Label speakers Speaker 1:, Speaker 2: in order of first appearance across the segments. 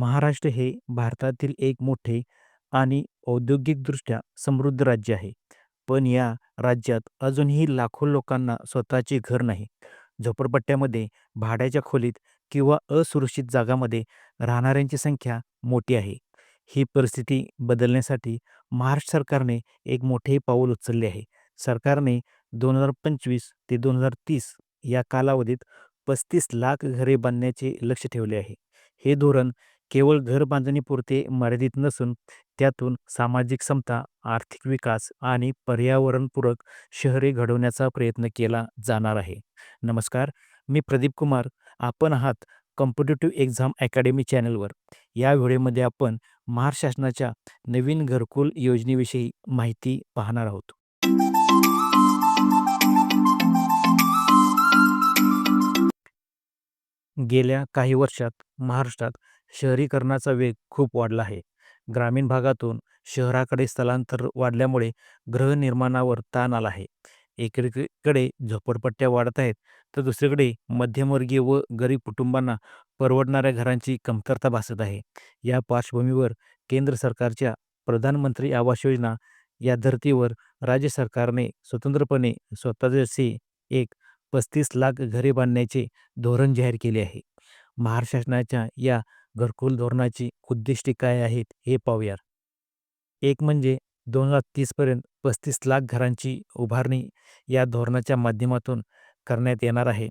Speaker 1: महाराष्ट्र हे भारतातील एक मोठे आणि औद्योगिकदृष्ट्या समृद्ध राज्य आहे. पण या राज्यात अजूनही लाखो लोकांना स्वतःचे घर नाही. झोपडपट्ट्यामध्ये, भाड्याच्या खोलीत किंवा असुरक्षित जागामध्ये राहणाऱ्यांची संख्या मोठी आहे. ही परिस्थिती बदलण्यासाठी महाराष्ट्र सरकारने एक मोठे पाऊल उचलले आहे. सरकारने दोन हजार पंचवीस ते दोन हजार तीस या कालावधीत पस्तीस लाख घरे बांधण्याचे लक्ष ठेवले आहे. हे धोरण केवळ घर बांधणीपुरते मर्यादित नसून त्यातून सामाजिक समता, आर्थिक विकास आणि पर्यावरणपूरक शहरे घडवण्याचा प्रयत्न केला जाणार आहे. नमस्कार, मी प्रदीप कुमार. आपण आहात कॉम्पिटेटिव्ह एक्झाम अकॅडमी चॅनलवर. या व्हिडिओमध्ये आपण महाराष्ट्र शासनाच्या नवीन घरकुल योजनेविषयी माहिती पाहणार आहोत. गेल्या काही वर्षात महाराष्ट्रात शहरीकरणाचा वेग खूप वाढला आहे. ग्रामीण भागातून शहराकडे स्थलांतर वाढल्यामुळे गृहनिर्माणावर ताण आला आहे. एकीकडे झोपडपट्ट्या वाढत आहेत, तर दुसरीकडे मध्यमवर्गीय व गरीब कुटुंबांना परवडणाऱ्या घरांची कमतरता भासत आहे. या पार्श्वभूमीवर केंद्र सरकारच्या प्रधानमंत्री आवास योजना या धर्तीवर राज्य सरकारने स्वतंत्रपणे स्वतःचे एक पस्तीस लाख घरे बांधण्याचे धोरण जाहीर केले आहे. महाराष्ट्र या घरकुल धोरणाची उद्दिष्टे काय आहेत हे पाहूया. एक म्हणजे दोन हजार तीसपर्यंत पस्तीस लाख घरांची उभारणी या धोरणाच्या माध्यमातून करण्यात येणार आहे.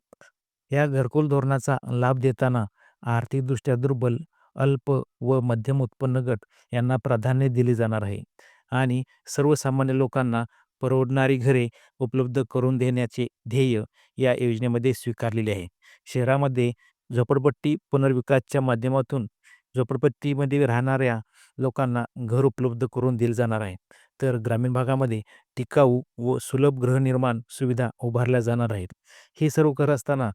Speaker 1: या घरकुल धोरणाचा लाभ देताना आर्थिकदृष्ट्या दुर्बल, अल्प व मध्यम उत्पन्न गट यांना प्राधान्य दिले जाणार आहे आणि सर्वसामान्य लोकांना परवडणारी घरे उपलब्ध करून देण्याचे ध्येय या योजनेमध्ये स्वीकारलेले आहे. शहरामध्ये झोपडपट्टी पुनर्विकासच्या माध्यमातून झोपडपट्टीमध्ये राहणाऱ्या लोकांना घर उपलब्ध करून दिले जाणार आहे. तर ग्रामीण भागामध्ये टिकाऊ व सुलभ गृहनिर्माण सुविधा उभारल्या जाणार आहेत. हे सर्व करत असताना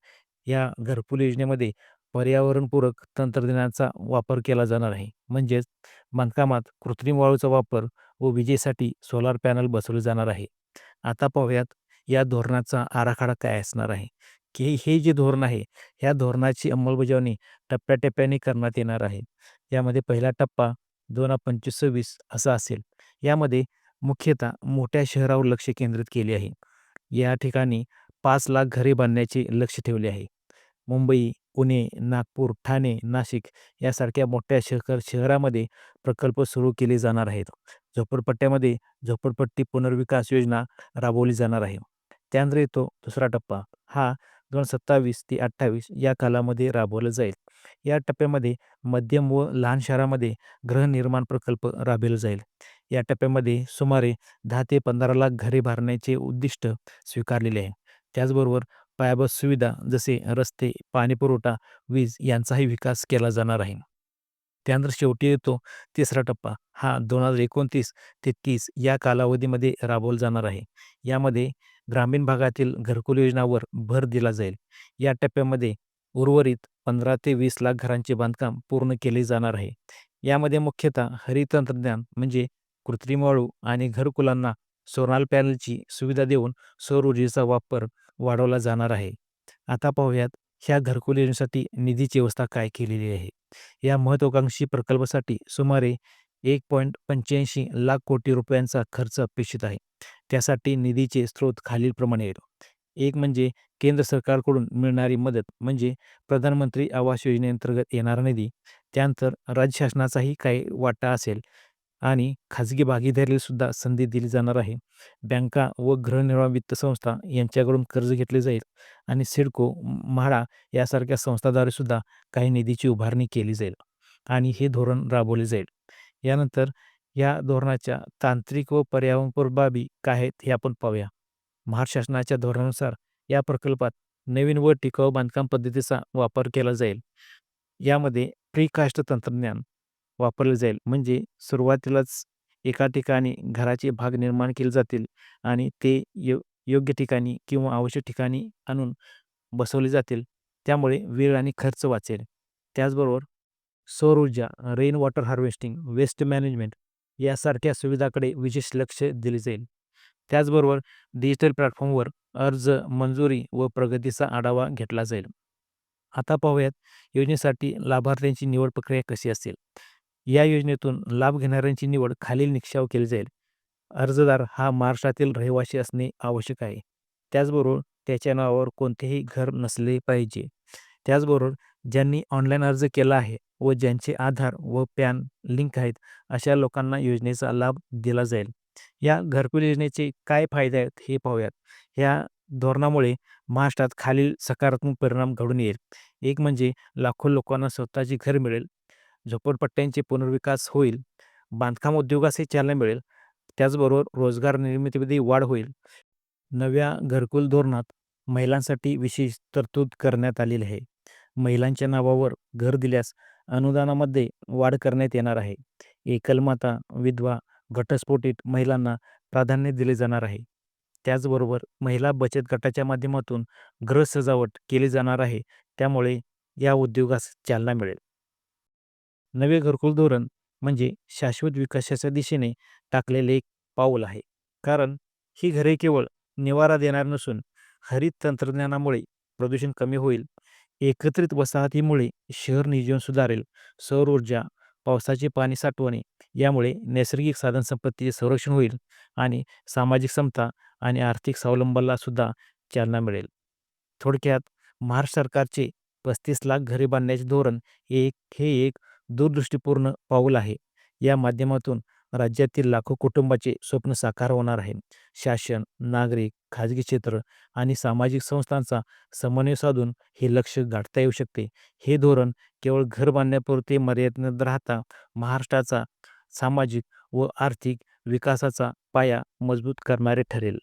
Speaker 1: या घरकुल योजनेमध्ये पर्यावरणपूरक तंत्रज्ञानाचा वापर केला जाणार आहे. म्हणजेच बांधकामात कृत्रिम वाळूचा वापर व विजेसाठी सोलार पॅनल बसवले जाणार आहे. आता पाहूयात या धोरणाचा आराखडा काय असणार आहे. की हे जे धोरण आहे, ह्या धोरणाची अंमलबजावणी टप्प्याटप्प्याने करण्यात येणार आहे. यामध्ये पहिला टप्पा दोन हजार पंचवीस सव्वीस असा असेल. यामध्ये मुख्यतः मोठ्या शहरावर लक्ष केंद्रित केले आहे. या ठिकाणी पाच लाख घरे बांधण्याचे लक्ष ठेवले आहे. मुंबई, पुणे, नागपूर, ठाणे, नाशिक यासारख्या मोठ्या शहर शहरामध्ये प्रकल्प सुरू केले जाणार आहेत. झोपडपट्ट्यामध्ये झोपडपट्टी पुनर्विकास योजना राबवली जाणार आहे. त्यानंतर येतो दुसरा टप्पा. हा दोन सत्तावीस ते अठ्ठावीस या कालामध्ये राबवलं जाईल. या टप्प्यामध्ये मध्यम व लहान शहरामध्ये गृहनिर्माण प्रकल्प राबविला जाईल. या टप्प्यामध्ये सुमारे दहा ते पंधरा लाख घरे भरण्याचे उद्दिष्ट स्वीकारलेले आहे. त्याचबरोबर पायाभूत सुविधा जसे रस्ते, पाणीपुरवठा, वीज यांचाही विकास केला जाणार आहे. त्यानंतर शेवटी येतो तिसरा टप्पा. हा दोन हजार एकोणतीस ते तीस या कालावधीमध्ये राबवला जाणार आहे. यामध्ये ग्रामीण भागातील घरकुल योजनावर भर दिला जाईल. या टप्प्यामध्ये उर्वरित पंधरा ते वीस लाख घरांचे बांधकाम पूर्ण केले जाणार आहे. यामध्ये मुख्यतः हरित तंत्रज्ञान म्हणजे कृत्रिम वाळू आणि घरकुलांना सोनाल पॅनलची सुविधा देऊन सौर ऊर्जेचा वापर वाढवला जाणार आहे. आता पाहूयात ह्या घरकुल योजनेसाठी निधीची व्यवस्था काय केलेली आहे. या महत्वाकांक्षी प्रकल्पासाठी सुमारे एक पॉईंट पंच्याऐंशी लाख कोटी रुपयांचा खर्च अपेक्षित आहे. त्यासाठी निधीचे स्रोत खालीलप्रमाणे आहेत. एक म्हणजे केंद्र सरकारकडून मिळणारी मदत म्हणजे प्रधानमंत्री आवास योजनेअंतर्गत येणारा निधी. त्यानंतर राज्य शासनाचाही काही वाटा असेल आणि खाजगी भागीदारीला सुद्धा संधी दिली जाणार आहे. बँका व गृहनिर्माण वित्त संस्था यांच्याकडून कर्ज घेतले जाईल आणि सिडको, म्हाडा यासारख्या संस्थाद्वारे सुद्धा काही निधीची उभारणी केली जाईल आणि हे धोरण राबवले जाईल. यानंतर या धोरणाच्या तांत्रिक व पर्यावरणपूरक बाबी काय आहेत हे आपण पाहूया. महाराष्ट्र शासनाच्या धोरणानुसार या प्रकल्पात नवीन व टिकाऊ बांधकाम पद्धतीचा वापर केला जाईल. यामध्ये प्रीकास्ट तंत्रज्ञान वापरले जाईल. म्हणजे सुरुवातीलाच एका ठिकाणी घराचे भाग निर्माण केले जातील आणि ते यो योग्य ठिकाणी किंवा आवश्यक ठिकाणी आणून बसवले जातील. त्यामुळे वेळ आणि खर्च वाचेल. त्याचबरोबर सौर ऊर्जा, rain water harvesting, waste management यासारख्या सुविधाकडे विशेष लक्ष दिले जाईल. त्याचबरोबर डिजिटल प्लॅटफॉर्मवर अर्ज, मंजुरी व प्रगतीचा आढावा घेतला जाईल. आता पाहूयात योजनेसाठी लाभार्थ्यांची निवड प्रक्रिया कशी असेल या योजनेतून लाभ घेणाऱ्यांची निवड खालील निकषावर केली जाईल. अर्जदार हा महाराष्ट्रातील रहिवासी असणे आवश्यक आहे. त्याचबरोबर त्याच्या नावावर कोणतेही घर नसले पाहिजे. त्याचबरोबर ज्यांनी ऑनलाईन अर्ज केला आहे व ज्यांचे आधार व पॅन लिंक आहेत अशा लोकांना योजनेचा लाभ दिला जाईल. या घरकुल योजनेचे काय फायदे आहेत हे पाहूयात. ह्या धोरणामुळे महाराष्ट्रात खालील सकारात्मक परिणाम घडून येईल. एक म्हणजे लाखो लोकांना स्वतःचे घर मिळेल. झोपडपट्ट्यांचे पुनर्विकास होईल बांधकाम उद्योगासही चालना मिळेल त्याचबरोबर रोजगार निर्मितीमध्ये वाढ होईल. नव्या घरकुल धोरणात महिलांसाठी विशेष तरतूद करण्यात आलेली आहे. महिलांच्या नावावर घर दिल्यास अनुदानामध्ये वाढ करण्यात येणार आहे. एकलमाता विधवा घटस्फोटित महिलांना प्राधान्य दिले जाणार आहे. त्याचबरोबर महिला बचत गटाच्या माध्यमातून गृह सजावट केली जाणार आहे. त्यामुळे या उद्योगास चालना मिळेल. नवे घरकुल धोरण म्हणजे शाश्वत विकासाच्या दिशेने टाकलेले एक पाऊल आहे. कारण ही घरे केवळ निवारा देणार नसून हरित तंत्रज्ञानामुळे प्रदूषण कमी होईल. एकत्रित वसाहतीमुळे शहर नियोजन सुधारेल. सौर ऊर्जा पावसाचे पाणी साठवणे यामुळे नैसर्गिक साधनसंपत्तीचे संरक्षण होईल आणि सामाजिक समता आणि आर्थिक स्वावलंबनाला सुद्धा चालना मिळेल. थोडक्यात महाराष्ट्र सरकारचे पस्तीस लाख घरे बांधण्याचे धोरण एक हे एक दूरदृष्टीपूर्ण पाऊल आहे. या माध्यमातून राज्यातील लाखो कुटुंबाचे स्वप्न साकार होणार आहे. शासन नागरिक खाजगी क्षेत्र आणि सामाजिक संस्थांचा समन्वय साधून हे लक्ष गाठता येऊ शकते. हे धोरण केवळ घर बांधण्यापुरते मर्यादित न राहता महाराष्ट्राचा सामाजिक व आर्थिक विकासाचा पाया मजबूत करणारे ठरेल.